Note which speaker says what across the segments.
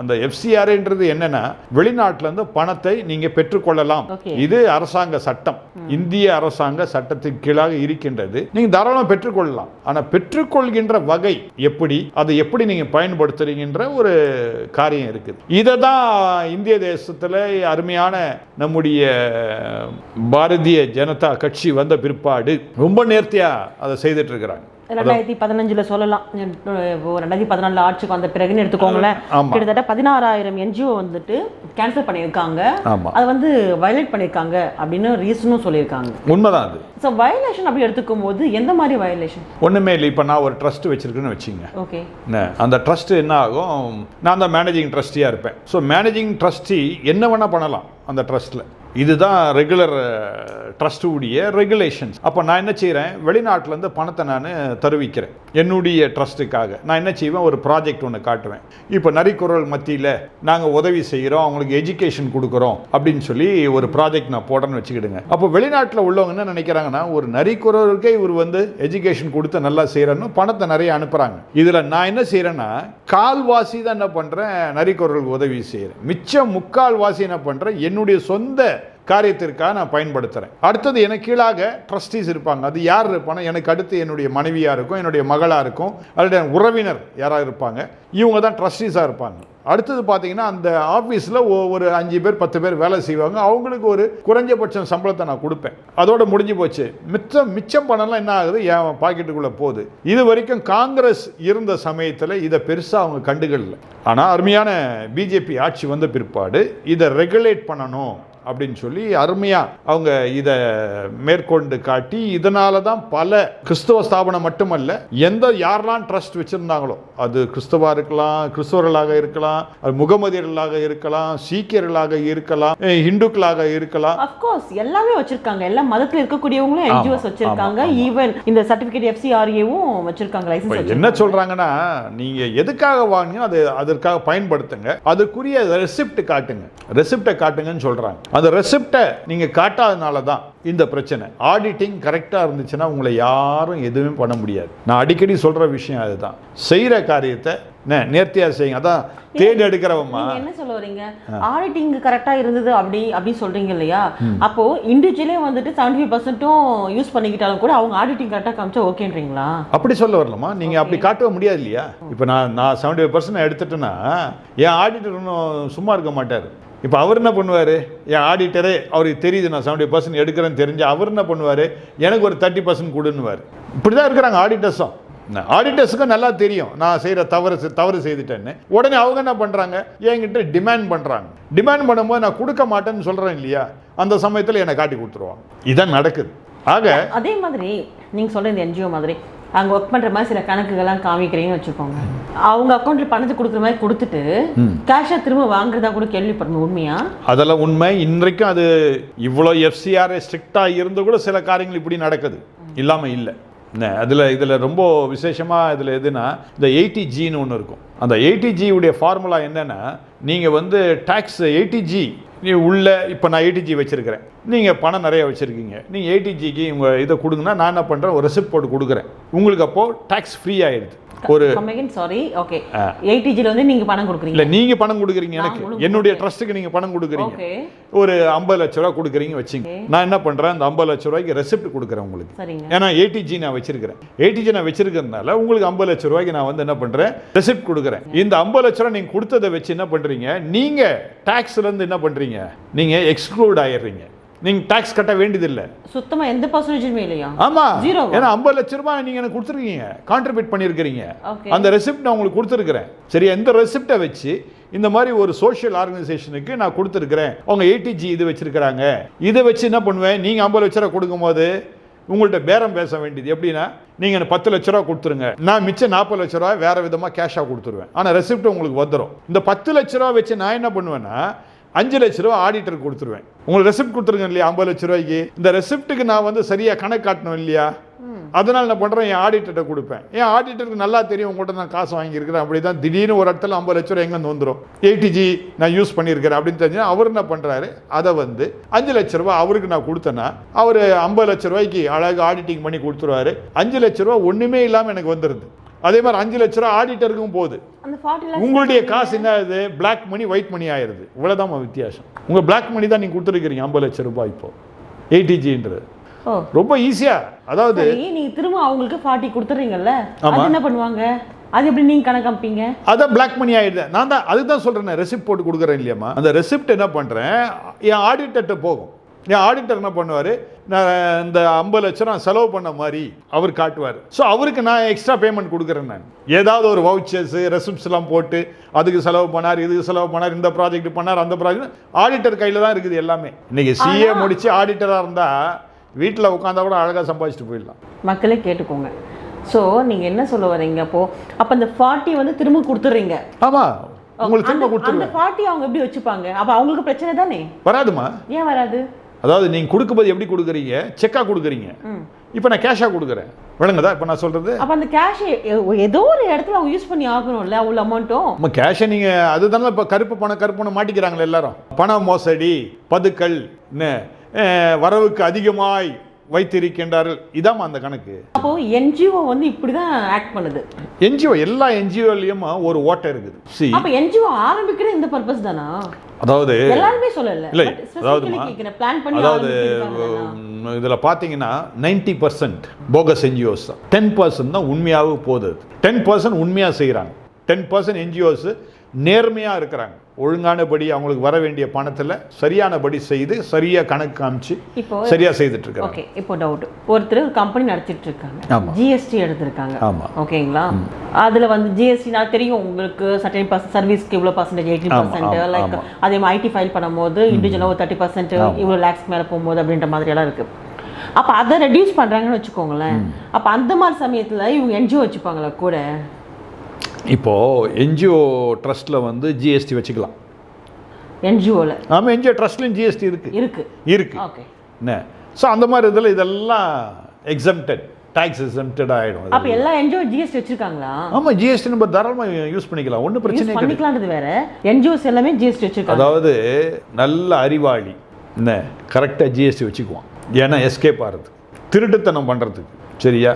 Speaker 1: அந்த எஃப்சிஆர்ன்றது என்னன்னா வெளிநாட்டுல இருந்து பணத்தை நீங்க பெற்றுக்கொள்ளலாம். இது அரசாங்க சட்டம். இந்திய அரசாங்க சட்டத்தின் கீழாக இருக்கின்றது. நீங்க தாராளமாக பெற்றுக்கொள்ளலாம். ஆனா பெற்றுக்கொள்கின்ற வகை எப்படி அதை எப்படி நீங்க பயன்படுத்துறீங்கன்ற ஒரு காரியம் இருக்குது. இதை தான் இந்திய தேசத்துல அருமையான நம்முடைய பாரதிய ஜனதா கட்சி வந்த பிற்பாடு ரொம்ப நேர்த்தியா அதை செய்துட்டு இருக்கிறாங்க.
Speaker 2: ரெண்டாயிரத்தி பதினஞ்சுல சொல்லலாம். ரெண்டாயிரத்தி பதினாலுல ஆட்சிக்கு வந்த பிறகுன்னு எடுத்துக்கோங்களேன். கிட்டத்தட்ட பதினாறாயிரம் என்ஜிஓ வந்துட்டு கேன்சல் பண்ணியிருக்காங்க. அது வந்து வயலேட் பண்ணியிருக்காங்க அப்படின்னு ரீசனும் சொல்லியிருக்காங்க.
Speaker 1: உண்மைதான் அது.
Speaker 2: ஸோ வயலேஷன் அப்படி எடுத்துக்கும் போது எந்த மாதிரி வயலேஷன்
Speaker 1: ஒண்ணுமே இல்லை. இப்போ நான் ஒரு ட்ரஸ்ட் வச்சிருக்கேன்னு வச்சுங்க
Speaker 2: ஓகே
Speaker 1: அந்த ட்ரஸ்ட் என்ன ஆகும்? நான் தான் மேனேஜிங் ட்ரஸ்டியாக இருப்பேன். ஸோ மேனேஜிங் ட்ரஸ்டி என்ன வேணால் பண்ணலாம் அந்த ட்ரஸ்ட்டில் இதுதான் ரெகுலர் ட்ரஸ்ட்டுடைய ரெகுலேஷன்ஸ் அப்போ நான் என்ன செய்கிறேன் வெளிநாட்டிலேருந்து பணத்தை நான் தருவிக்கிறேன். என்னுடைய ட்ரஸ்ட்டுக்காக நான் என்ன செய்வேன்? ஒரு ப்ராஜெக்ட் ஒன்று காட்டுவேன். இப்போ நரிக்குறள் மத்தியில் நாங்கள் உதவி செய்கிறோம் அவங்களுக்கு எஜுகேஷன் கொடுக்குறோம். அப்படின்னு சொல்லி ஒரு ப்ராஜெக்ட் நான் போடுறேன்னு வச்சுக்கிடுங்க. அப்போ வெளிநாட்டில் உள்ளவங்க என்ன நினைக்கிறாங்கன்னா ஒரு நரிக்குறவருக்கே இவர் வந்து எஜுகேஷன் கொடுத்து நல்லா செய்கிறேன்னு பணத்தை நிறைய அனுப்புகிறாங்க இதில் நான் என்ன செய்கிறேன்னா கால்வாசி தான் என்ன பண்ணுறேன் நரிக்குறவர்களுக்கு உதவி செய்கிறேன் மிச்சம் முக்கால் வாசி என்ன பண்ணுறேன் என்னுடைய சொந்த காரியத்திற்காக நான் பயன்படுத்துகிறேன் அடுத்தது எனக்கு கீழாக ட்ரஸ்டீஸ் இருப்பாங்க. அது யார் இருப்பாங்க எனக்கு அடுத்து என்னுடைய மனைவியாக இருக்கும் என்னுடைய மகளாக இருக்கும் அல்லது உறவினர் யாராக இருப்பாங்க. இவங்க தான் ட்ரஸ்டீஸாக இருப்பாங்க. அடுத்தது பார்த்தீங்கன்னா அந்த ஆஃபீஸில் ஒரு அஞ்சு பேர் பத்து பேர் வேலை செய்வாங்க. அவங்களுக்கு ஒரு குறைஞ்சபட்சம் சம்பளத்தை நான் கொடுப்பேன். அதோட முடிஞ்சு போச்சு. மிச்சம் மிச்சம் பணம்லாம் என்ன ஆகுது? என் பாக்கெட்டுக்குள்ளே போகுது. இது வரைக்கும் காங்கிரஸ் இருந்த சமயத்தில் இதை பெருசாக அவங்க கண்டுகள்ல. ஆனால் அருமையான பிஜேபி ஆட்சி வந்த பிற்பாடு இதை ரெகுலேட் பண்ணணும். அப்படின்னு சொல்லி அருமையாக அவங்க இதை மேற்கொண்டு காட்டி இதனால தான் பல கிறிஸ்தவ ஸ்தாபனம் மட்டுமல்ல எந்த யாரெல்லாம் ட்ரஸ்ட் வச்சுருந்தாங்களோ அது கிறிஸ்தவா இருக்கலாம் கிறிஸ்தவர்களாக இருக்கலாம் அது முகமதியர்களாக இருக்கலாம் சீக்கியர்களாக இருக்கலாம் அஹ் இந்துக்களாக இருக்கலாம்.
Speaker 2: அஃப்கோர்ஸ் எல்லாமே வச்சிருக்காங்க. எல்லா மதத்துல இருக்கக்கூடியவங்களும் என்ஜிஓஸ் வச்சிருக்காங்க. ஈவன் இந்த சர்டிபிகேட் எஃப்சிஆர்ஏவும் வச்சிருக்காங்க லைசன்ஸ்
Speaker 1: என்ன சொல்றாங்கன்னா நீங்க எதுக்காக வாங்கினோ அது அதற்காக பயன்படுத்துங்க. அதுக்குரிய ரெசிப்ட் காட்டுங்க. ரெசிப்டை காட்டுங்கன்னு சொல்றாங்க. அந்த ரெசிப்டை நீங்க காட்டாதனால தான் இந்த பிரச்சனை. ஆடிட்டிங் கரெக்டா இருந்துச்சுன்னா உங்களை யாரும் எதுவுமே பண்ண முடியாது. நான் அடிக்கடி சொல்ற விஷயம் அதுதான். செய்யற காரியத்தை நே- நேர்த்தியா செய்யுங்க. அதான் தேடி எடுக்கிறவம்மா.
Speaker 2: என்ன சொல்ல வரீங்க? ஆடிட்டிங் கரெக்டா இருந்தது அப்படி அப்படி சொல்றீங்க இல்லையா? அப்போ இண்டிவிஜுவலே வந்துட்டு செவன்டி ஃபைவ் பர்சன்ட்டும் யூஸ் பண்ணிக்கிட்டாலும் கூட அவங்க ஆடிட்டிங் கரெக்டா காமிச்சா ஓகேன்றீங்களா?
Speaker 1: அப்படி சொல்ல வரலாமா நீங்க அப்படி காட்டவே முடியாது இல்லையா? இப்போ நான் நான் செவன்டி ஃபைவ் பர்சன்ட் எடுத்துட்டேன்னா என் ஆடிட்டர் ஒன்றும் சும்மா இருக்க மாட்டார். இப்போ அவர் என்ன பண்ணுவார்? என் ஆடிட்டரே அவருக்கு தெரியுது நான் செவன்டி பர்சன்ட் எடுக்கிறேன்னு தெரிஞ்சு அவர் என்ன பண்ணுவார்? எனக்கு ஒரு தேர்ட்டி பர்சன்ட் கொடுன்னுவார். இப்படி தான் இருக்கிறாங்க ஆடிட்டர்ஸும் ஆடிட்டர்ஸுக்கும் நல்லா தெரியும். நான் செய்கிற தவறு தவறு செய்துட்டேன்னு. உடனே அவங்க என்ன பண்ணுறாங்க என்கிட்ட டிமாண்ட் பண்ணுறாங்க டிமாண்ட் பண்ணும்போது நான் கொடுக்க மாட்டேன்னு சொல்கிறேன் இல்லையா? அந்த சமயத்தில் என்னை காட்டி கொடுத்துருவாங்க. இதான் நடக்குது. ஆக
Speaker 2: அதே மாதிரி நீங்கள் சொல்கிற இந்த என்ஜிஓ மாதிரி அங்க ஒர்க் பண்ற மாதிரி சில கணக்குகள்லாம் காமிக்கிறீங்கன்னு வச்சுக்கோங்க. அவங்க அக்கௌண்ட்ல பணத்தை கொடுக்குற மாதிரி கொடுத்துட்டு கேஷா திரும்ப வாங்குறதா கூட கேள்விப்படணும் உண்மையா?
Speaker 1: அதெல்லாம் உண்மை. இன்றைக்கும் அது இவ்வளோ எஃப்சிஆர் ஸ்ட்ரிக்டாக இருந்து கூட சில காரியங்கள் இப்படி நடக்குது. இல்லாமல் இல்லை. என்ன அதில் இதில் ரொம்ப விசேஷமாக இதில் எதுனா இந்த எயிட்டி ஜின்னு ஒன்று இருக்கும். அந்த எயிட்டி ஜியுடைய ஃபார்முலா என்னென்னா நீங்கள் வந்து டேக்ஸ் எயிட்டி ஜி நீ உள்ளே இப்போ நான் எயிட்டி ஜி வச்சுருக்கிறேன். நீங்கள் பணம் நிறைய வச்சுருக்கீங்க. நீங்கள் எயிட்டி ஜிக்கு உங்கள் இதை கொடுங்கன்னா நான் என்ன பண்ணுறேன் ஒரு ரெசிப்ட் போட்டு கொடுக்குறேன். உங்களுக்கு அப்போது டேக்ஸ் ஃப்ரீ ஆகிடுது ஒரு
Speaker 2: சாரி ஓகே எயிட்டிஜில வந்து நீங்க பணம் கொடுக்குறீங்க.
Speaker 1: இல்லை நீங்கள் பணம் கொடுக்குறீங்க. எனக்கு என்னுடைய ட்ரஸ்ட்டுக்கு நீங்கள் பணம் கொடுக்குறீங்க. ஒரு ஐம்பது லட்ச ரூபா கொடுக்குறீங்க வச்சுங்க. நான் என்ன பண்ணுறேன் அந்த ஐம்பது லட்ச ரூபாய்க்கு ரெசிப்ட் கொடுக்குறேன் உங்களுக்கு. ஏன்னா ஏடிஜி நான் வச்சிருக்கிறேன். ஏடிஜி நான் வச்சிருக்கிறதுனால உங்களுக்கு ஐம்பது லட்ச ரூபாய்க்கு நான் வந்து என்ன பண்ணுறேன் ரெசிப்ட் கொடுக்குறேன். இந்த ஐம்பது லட்ச ரூபா நீங்கள் கொடுத்ததை வச்சு என்ன பண்ணுறீங்க நீங்கள் டேக்ஸ்லேருந்து என்ன பண்ணுறீங்க நீங்கள் எக்ஸ்க்ளூட் ஆயிடுறீங்க. நீங்கள் டேக்ஸ் கட்ட வேண்டியதில்லை.
Speaker 2: சுத்தமா எந்த பர்சன்டேஜுமே இல்லையா?
Speaker 1: ஆமா.
Speaker 2: Zero.
Speaker 1: ஏன்னா ஐம்பது லட்ச ரூபாய் நீங்க எனக்கு கொடுத்துருக்கீங்க. கான்ட்ரிபியூட் பண்ணியிருக்கிறீங்க. அந்த ரெசிப்ட் நான் உங்களுக்கு கொடுத்துருக்கிறேன். சரி இந்த ரெசிப்டை வச்சு இந்த மாதிரி ஒரு சோஷியல் ஆர்கனைசேஷனுக்கு நான் கொடுத்துருக்கிறேன். அவங்க ஏடிஜி இது வச்சிருக்கிறாங்க. இதை வச்சு என்ன பண்ணுவேன்? நீங்க ஐம்பது லட்ச ரூபா கொடுக்கும்போது உங்கள்ட்ட பேரம் பேச வேண்டியது. எப்படின்னா நீங்க எனக்கு பத்து லட்ச ரூபா கொடுத்துருங்க. நான் மிச்சம் நாற்பது லட்ச ரூபா வேற விதமா கேஷாக கொடுத்துருவேன். ஆனா ரெசிப்ட் உங்களுக்கு வந்துடும் இந்த பத்து லட்ச ரூபா வச்சு நான் என்ன பண்ணுவேன்னா அஞ்சு லட்ச ரூபா ஆடிட்டர் கொடுத்துருவேன். உங்களுக்கு ரெசிப்ட் கொடுத்துருங்க இல்லையா? ஐம்பது லட்ச ரூபாய்க்கு. இந்த ரெசிப்ட்டுக்கு நான் வந்து சரியா கணக்கு காட்டணும் இல்லையா? அதனால நான் பண்றேன் என் ஆடிட்டர்கிட்ட கொடுப்பேன். என் ஆடிட்டருக்கு நல்லா தெரியும் உங்கள்கிட்ட நான் காசு வாங்கியிருக்கிறேன். அப்படி தான் திடீர்னு ஒரு இடத்துல ஐம்பது லட்ச ரூபா எங்கேருந்து வந்துடும் ஏடிஜி நான் யூஸ் பண்ணியிருக்கிறேன் அப்படின்னு தெரிஞ்சா அவர் என்ன பண்றாரு? அதை வந்து அஞ்சு லட்ச ரூபா அவருக்கு நான் கொடுத்தேன்னா அவர் ஐம்பது லட்ச ரூபாய்க்கு அழகு ஆடிட்டிங் பண்ணி கொடுத்துருவாரு. அஞ்சு லட்ச ரூபா ஒண்ணுமே இல்லாமல் எனக்கு வந்துடுது அதே மாதிரி அஞ்சு லட்ச ரூபா ஆடிட்டருக்கும் போகுது. உங்களுடைய காசு என்ன ஆகுது பிளாக் மணி ஒயிட் மணி ஆயிருது. இவ்வளவுதான் வித்தியாசம். உங்க பிளாக் மணி தான் நீங்க கொடுத்துருக்கீங்க ஐம்பது லட்சம் ரூபாய் இப்போ. ஏடிஜின்றது
Speaker 2: ஓ.
Speaker 1: ரொம்ப ஈஸியா அதாவது
Speaker 2: நீங்க திரும்ப அவங்களுக்கு ஃபார்ட்டி கொடுத்துறீங்கல்ல? என்ன பண்ணுவாங்க? அது எப்படி நீங்க கணக்கு காமிப்பீங்க?
Speaker 1: அதான் பிளாக் மணி ஆயிடுது நான் தான் அதுதான் சொல்றேன் ரெசிப்ட் போட்டு கொடுக்குறேன் இல்லையாம்மா? அந்த ரெசிப்ட் என்ன பண்றேன்? என் ஆடிட்டர்கிட்ட போகும். என் ஆடிட்டர் என்ன பண்ணுவார்? நான் இந்த ஐம்பது லட்சம் நான் செலவு பண்ண மாதிரி அவர் காட்டுவார். ஸோ அவருக்கு நான் எக்ஸ்ட்ரா பேமெண்ட் கொடுக்குறேன் நான். ஏதாவது ஒரு வவுச்சர்ஸ் ரெசிப்ட்ஸ் எல்லாம் போட்டு அதுக்கு செலவு பண்ணார் இதுக்கு செலவு பண்ணார் இந்த ப்ராஜெக்ட் பண்ணார் அந்த ப்ராஜெக்ட் ஆடிட்டர் கையில் தான் இருக்குது எல்லாமே. இன்னைக்கு சிஏ முடிச்சு ஆடிட்டராக இருந்தால் வீட்டில் உட்காந்தா கூட அழகாக சம்பாதிச்சுட்டு போயிடலாம்.
Speaker 2: மக்களே கேட்டுக்கோங்க. ஸோ நீங்க என்ன சொல்ல வரீங்க அப்போ? அப்ப அந்த ஃபார்ட்டி வந்து திரும்ப கொடுத்துறீங்க
Speaker 1: ஆமா. உங்களுக்கு திரும்ப
Speaker 2: அந்த- அந்த ஃபார்ட்டி அவங்க எப்படி வச்சுப்பாங்க? அப்ப அவங்களுக்கு பிரச்சனை தானே?
Speaker 1: வராதுமா?
Speaker 2: ஏன் வராது?
Speaker 1: அதாவது நீங்கள் கொடுக்கும்போது எப்படி கொடுக்குறீங்க? செக்காக கொடுக்குறீங்க. இப்போ நான் கேஷாக கொடுக்குறேன். விளங்குதா? இப்போ நான் சொல்கிறது
Speaker 2: அப்ப அந்த கேஷ் ஏதோ ஒரு இடத்துல அவங்க யூஸ் பண்ணி ஆகணும்ல அவ்வளோ அமௌண்ட்டும்
Speaker 1: நம்ம கேஷை நீங்கள் அதுதானே இப்போ கருப்பு பணம் கருப்பு பணம் மாட்டிக்கிறாங்களே எல்லாரும். பண மோசடி பதுக்கல் வரவுக்கு அதிகமாய் வைத்திருக்கின்றார்கள். இதாம்மா அந்த கணக்கு.
Speaker 2: அப்போ என்ஜிஓ வந்து இப்படிதான் ஆக்ட் பண்ணுது.
Speaker 1: என்ஜிஓ எல்லா என்ஜிஓலையும் ஒரு ஓட்டை இருக்குது. சி
Speaker 2: அப்ப என்ஜிஓ ஆரம்பிக்கிறது இந்த பர்பஸ் தானா?
Speaker 1: அதாவது
Speaker 2: எல்லாருமே சொல்லல.
Speaker 1: இல்லை அதாவது
Speaker 2: ஆரம்பிச்சிருக்காங்களா?
Speaker 1: இதில் பார்த்தீங்கன்னா நைன்டி பர்சன்ட் போகஸ் என்ஜிஓஸ் தான். டென் பர்சன்ட் தான் உண்மையாகவே போகுது. டென் பர்சன்ட் உண்மையாக செய்கிறாங்க. டென் பர்சன்ட் என்ஜிஓஸ் நேர்மையாக இருக்கிறாங்க. ஒழுங்கானபடி அவங்களுக்கு வர வேண்டிய பணத்தில் சரியானபடி செய்து சரியாக கணக்கு காமிச்சு
Speaker 2: இப்போ
Speaker 1: சரியாக செய்துட்டு இருக்காங்க
Speaker 2: ஓகே இப்போ டவுட் ஒருத்தர் ஒரு கம்பெனி நடத்திட்டு இருக்காங்க. ஜிஎஸ்டி எடுத்திருக்காங்க.
Speaker 1: ஆமா.
Speaker 2: ஓகேங்களா? அதுல வந்து ஜிஎஸ்டி நான் தெரியும் உங்களுக்கு சர்டன் பர்சன்ட் சர்வீஸ்க்கு இவ்வளோ பர்சன்டேஜ் எயிட்டீன்
Speaker 1: ஆமா,
Speaker 2: பர்சன்ட் லைக். அதே மாதிரி ஐடி ஃபைல் பண்ணும்போது இண்டிவிஜுவலாக ஒரு தேர்ட்டி பர்சன்ட் இவ்வளோ லேக்ஸ் மேலே போகும்போது அப்படின்ற மாதிரி எல்லாம் இருக்கு. அப்ப அதை ரெடியூஸ் பண்றாங்கன்னு வச்சுக்கோங்களேன். அப்ப அந்த மாதிரி சமயத்துல இவங்க என்ஜிஓ வச்சுப்பாங்களா கூட?
Speaker 1: இப்போது என்ஜிஓ ட்ரஸ்ட்டில் வந்து ஜிஎஸ்டி வச்சுக்கலாம்.
Speaker 2: என்ஜிஓல
Speaker 1: ஆமாம் என்ஜிஓ ட்ரஸ்ட்லையும் ஜிஎஸ்டி இருக்குது
Speaker 2: இருக்கு.
Speaker 1: இருக்குது
Speaker 2: ஓகே.
Speaker 1: என்ன? ஸோ அந்த மாதிரி இதில் இதெல்லாம் எக்ஸம்டட் டேக்ஸ் எக்ஸம்டட் ஆகிடும்
Speaker 2: அப்ப எல்லா என்ஜிஓ ஜிஎஸ்டி வச்சிருக்காங்களா?
Speaker 1: ஆமாம் ஜிஎஸ்டி நம்ம தாராளமாக யூஸ் பண்ணிக்கலாம். ஒன்றும் பிரச்சனை
Speaker 2: பண்ணிக்கலான்றது வேற. என்ஜிஓஸ் எல்லாமே ஜிஎஸ்டி வச்சிருக்காங்க.
Speaker 1: அதாவது நல்ல அறிவாளி. என்ன? கரெக்டாக ஜிஎஸ்டி வச்சுக்குவான். ஏன்னா எஸ்கேப் ஆகிறது திருட்டுத்தனம் பண்ணுறதுக்கு சரியா?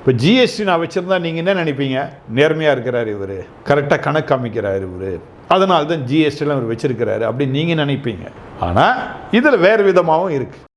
Speaker 1: இப்போ ஜிஎஸ்டி நான் வச்சுருந்தா நீங்கள் என்ன நினைப்பீங்க? நேர்மையாக இருக்கிறார் இவர். கரெக்டாக கணக்கு அமைக்கிறார் இவர். அதனால தான் ஜிஎஸ்டிலாம் இவர் வச்சிருக்கிறாரு அப்படின்னு நீங்கள் நினைப்பீங்க. ஆனால் இதில் வேறு விதமாகவும் இருக்குது